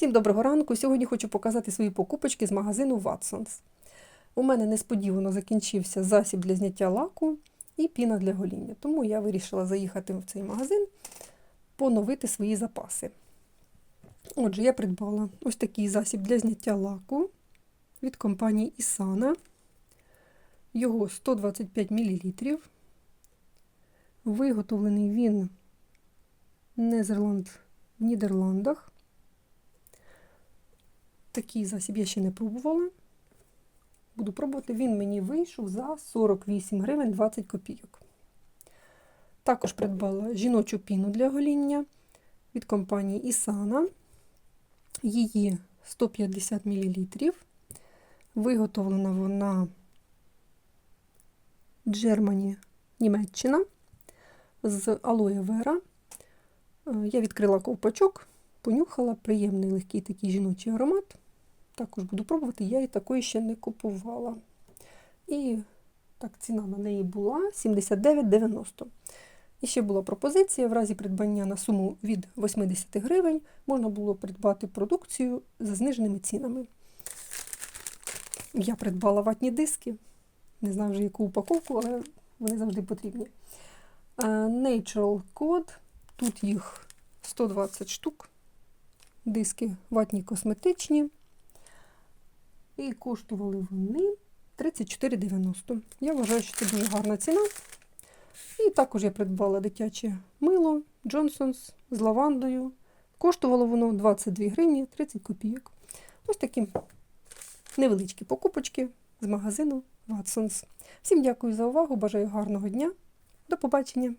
Всім доброго ранку. Сьогодні хочу показати свої покупочки з магазину Watsons. У мене несподівано закінчився засіб для зняття лаку і піна для гоління. Тому я вирішила заїхати в цей магазин, поновити свої запаси. Отже, я придбала ось такий засіб для зняття лаку від компанії Isana. Його 125 мл. Виготовлений він в Нідерландах. Такий засіб я ще не пробувала. Буду пробувати, він мені вийшов за 48 гривень 20 копійок. Також придбала жіночу піну для гоління від компанії Isana. Її 150 мл. Виготовлена вона Джермані, Німеччина з алоє вера. Я відкрила ковпачок, понюхала, приємний легкий такий жіночий аромат. Також буду пробувати, я її такої ще не купувала. І так, ціна на неї була 79,90. І ще була пропозиція, в разі придбання на суму від 80 гривень можна було придбати продукцію за зниженими цінами. Я придбала ватні диски, не знаю вже яку упаковку, але вони завжди потрібні. Natural Code, тут їх 120 штук. Диски ватні косметичні. І коштували вони 34,90. Я вважаю, що це дуже гарна ціна. І також я придбала дитяче мило Johnson's з лавандою. Коштувало воно 22 гривні 30 копійок. Ось такі невеличкі покупочки з магазину Watsons. Всім дякую за увагу, бажаю гарного дня. До побачення!